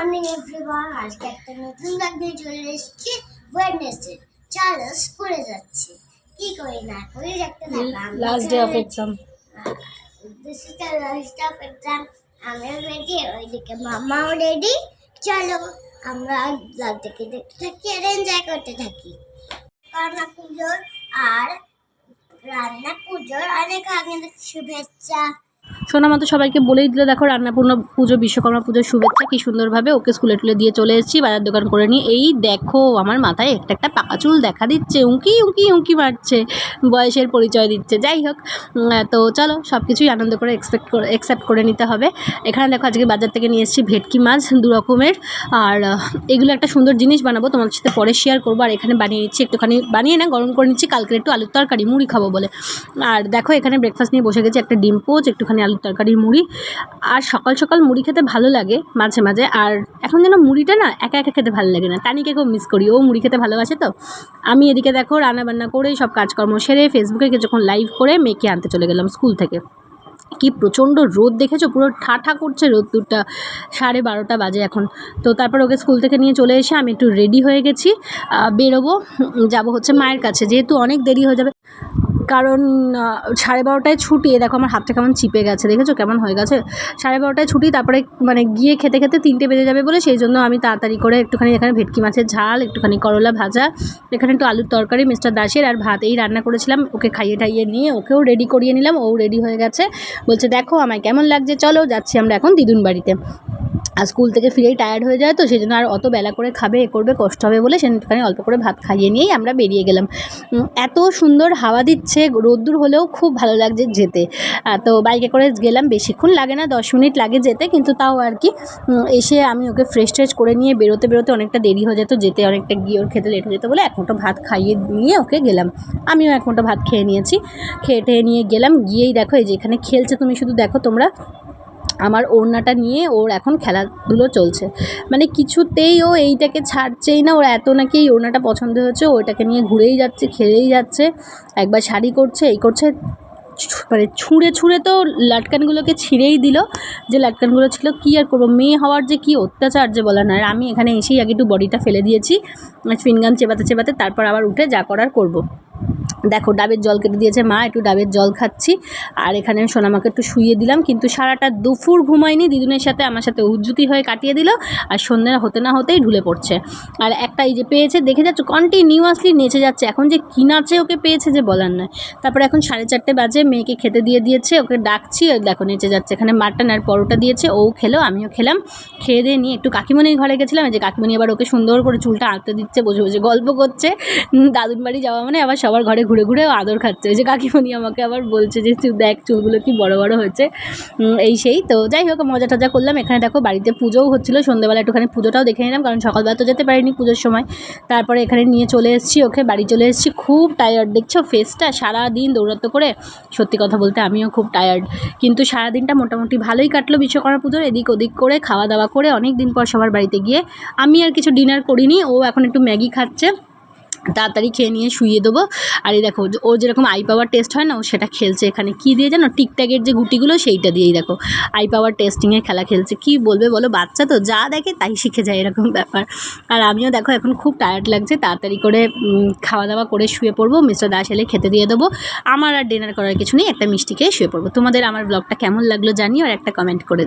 Morning everyone আজকে একটা নতুন ব্লগ নিয়ে চলে এসেছি। ওয়েডনেসডে চলো স্কুলে যাচ্ছি। কি করি না করি? থাকলাম last day of exam this is the last of exam আমরা রেডি ওইদিকে মামাও রেডি চলো আমরা ব্লগটাকে দেখতে থাকি আর এনজয় করতে থাকি। রান্না পুজোর আর রান্না পুজোর অনেক আগে শুভেচ্ছা। সোনামা তো সবাইকে বলেই দিল, দেখো, রান্নাপূর্ণ পুজো, বিশ্বকর্মা পুজোর শুভেচ্ছা, কি সুন্দরভাবে ওকে স্কুলে টুলে দিয়ে চলে এসেছি, বাজার দোকান করে নিয়ে। এই দেখো, আমার মাথায় একটা একটা পাকা চুল দেখা দিচ্ছে, উঁকি উঁকি উঁকি মারছে, বয়সের পরিচয় দিচ্ছে। যাই হোক তো চলো সব কিছুই আনন্দ করে এক্সপেক্ট করে অ্যাকসেপ্ট করে নিতে হবে। এখানে দেখো, আজকে বাজার থেকে নিয়ে এসেছি ভেটকি মাছ, দু রকমের। আর এগুলো একটা সুন্দর জিনিস বানাবো, তোমাদের সাথে পরে শেয়ার করব। আর এখানে বানিয়ে নিচ্ছি, একটুখানি বানিয়ে না, গরম করে নিচ্ছি, কালকে একটু আলুর তরকারি, মুড়ি খাব বলে। আর দেখো, এখানে ব্রেকফাস্ট নিয়ে বসে গেছি, একটা ডিম পোচ, একটুখানি আলুর তরকারি মুড়ি। আর সকাল সকাল মুড়ি খেতে ভালো লাগে মাঝে মাঝে। আর এখন যেন মুড়িটা না একা একা খেতে ভালো লাগে না। তানিকে খুব মিস করি। ও মুড়ি খেতে ভালোবাসে তো। আমি এদিকে দেখো রান্নাবান্না করে সব কাজকর্ম সেরে ফেসবুকে কিছুক্ষণ লাইভ করে মেয়েকে আনতে চলে গেলাম স্কুল থেকে। কি প্রচণ্ড রোদ দেখেছ? পুরো ঠাঠা করছে রোদ্দুরটা। সাড়ে বারোটা বাজে এখন। তো তারপর ওকে স্কুল থেকে নিয়ে চলে এসে আমি একটু রেডি হয়ে গেছি। বেরোবো। যাব হচ্ছে মায়ের কাছে। যেহেতু অনেক দেরি হয়ে যাবে। কারণ সাড়ে বারোটায় ছুটি দেখো আমার হাতটা কেমন চিপে গেছে, দেখেছ? কেমন হয়ে গেছে? সাড়ে বারোটায় ছুটি, তারপরে মানে গিয়ে খেতে খেতে তিনটে বেজে যাবে বলে সেই জন্য আমি তাড়াতাড়ি করে একটুখানি এখানে ভেটকি মাছের ঝাল, একটুখানি করলা ভাজা, এখানে একটু আলুর তরকারি, মিস্টার দাসের আর ভাত, এই রান্না করেছিলাম, ওকে খাইয়ে টাইয়ে নিয়ে ওকেও রেডি করিয়ে নিলাম, ও রেডি হয়ে গেছে। বলছে, দেখো আমায় কেমন লাগছে, চলো যাচ্ছি আমরা এখন দিদুন বাড়িতে। আর স্কুল থেকে ফিরেই টায়ার্ড হয়ে যায় তো সেই জন্য আর অত বেলা করে খাবে, এ করবে, কষ্ট হবে বলে সেখানে অল্প করে ভাত খাইয়ে নিয়েই আমরা বেরিয়ে গেলাম। এত সুন্দর হাওয়া দিচ্ছে, রোদ্দুর হলেও খুব ভালো লাগছে যেতে। তো বাইকে করে গেলাম, বেশিক্ষণ লাগে না, দশ মিনিট লাগে যেতে, কিন্তু তাও আর কি এসে আমি ওকে ফ্রেশ ট্রেশ করে নিয়ে বেরোতে বেরোতে অনেকটা দেরি হয়ে যেত, যেতে অনেকটা গিয়ে ওর খেতে লেট হয়ে যেত বলে এক মুঠো ভাত খাইয়ে নিয়ে ওকে গেলাম। আমিও এক মুঠো ভাত খেয়ে নিয়েছি, খেয়ে টেয়ে নিয়ে গেলাম, গিয়েই দেখো এই যে এখানে খেলছে তুমি শুধু দেখো তোমরা। আমার ওড়নাটা নিয়ে ওর এখন খেলাধুলো চলছে। মানে কিছুতেই ও এইটাকে ছাড়ছেই না, ওর এত নাকি এই ওড়নাটা পছন্দ হয়েছে ও এটাকে নিয়ে ঘুরেই যাচ্ছে, খেলেই যাচ্ছে, একবার শাড়ি করছে, এই করছে মানে ছুঁড়ে ছুঁড়ে তো লাটকানগুলোকে ছিঁড়েই দিল, যে লাটকানগুলো ছিল, কী আর করব, মেয়ে হওয়ার যে কী অত্যাচার যে বলা না আর আমি এখানে এসেই আগে একটু বডিটা ফেলে দিয়েছি ফিনগান চেবাতে চেবাতে তারপর আবার উঠে যা করার করব। দেখো, ডাবের জল কেটে দিয়েছে মা, একটু ডাবের জল খাচ্ছি। আর এখানে সোনামাকে একটু শুইয়ে দিলাম, কিন্তু সারাটা দুপুর ঘুমায়নি, দিদুনের সাথে, আমার সাথে উজ্জুতি হয়ে কাটিয়ে দিল, আর সন্ধ্যা হতে না হতেই ঢুলে পড়ছে। আর একটা এই যে পেয়েছে, দেখে যাচ্ছ কন্টিনিউয়াসলি নেচে যাচ্ছে, এখন যে কী ওকে পেয়েছে যে বলার নয়। তারপরে এখন সাড়ে চারটে বাজে, মেয়েকে খেতে দিয়ে দিয়েছে, ওকে ডাকছি দেখো নেচে যাচ্ছে, এখানে মাটন আর পরোটা দিয়েছে, ও খেলো, আমিও খেলাম। খেয়ে দিয়ে নিয়ে একটু কাকিমণির ঘরে গেছিলাম যে কাকিমণি আবার ওকে সুন্দর করে চুলটা আঁকতে দিচ্ছে, বসে বসে গল্প করছে। দাদুর বাড়ি যাওয়া মানে আবার সবার ঘরে ঘুরে ঘুরে আদর খাচ্ছে। যে কাকিমণি আমাকে আবার বলছে যে, তুই দেখ চুলগুলো কি বড় বড় হয়েছে। এই সেই। তো যাই হোক, মজা টজা করলাম। এখানে দেখো, বাড়িতে পুজোও হচ্ছিল। সন্ধ্যেবেলা একটুখানি পুজোটাও দেখে নিলাম, কারণ সকালবেলা তো যেতে পারিনি পুজোর সময়। তারপরে এখানে নিয়ে চলে এসেছি, ওকে বাড়ি চলে এসেছি। খুব টায়ার্ড দেখছ? ফেসটা সারা দিন দৌড়াতে করে, সত্যি কথা বলতে আমিও খুব টায়ার্ড কিন্তু সারা দিনটা মোটামুটি ভালোই কাটলো বিশ্বকর্মা পুজোর। এদিক ওদিক করে খাওয়া দাওয়া করে অনেক দিন পর সবার বাড়িতে গিয়ে আমি আর কিছু ডিনার করিনি। ও এখন একটু ম্যাগি খাচ্ছে। তাড়াতাড়ি খেয়ে নিয়ে শুইয়ে দেবো। আর এই দেখো ওর যেরকম আই পাওয়ার টেস্ট হয় না, ও সেটা খেলছে এখানে। কী দিয়ে জানো? টিকট্যাগের যে গুটিগুলো, সেইটা দিয়েই দেখো। আই পাওয়ার টেস্টিংয়ে খেলা খেলছে। কি বলবে বলো? বাচ্চা তো যা দেখে তাই শিখে যায় এরকম ব্যাপার। আর আমিও দেখো, এখন খুব টায়ার্ড লাগছে। তাড়াতাড়ি করে খাওয়া দাওয়া করে শুয়ে পড়ব। মিস্টার দাস এলে খেতে দিয়ে দেবো। আমার আর ডিনার করার কিছু নেই। একটা মিষ্টি খেয়ে শুয়ে পড়ব। তোমাদের আমার ব্লগটা কেমন লাগল জানিও আর একটা কমেন্ট করে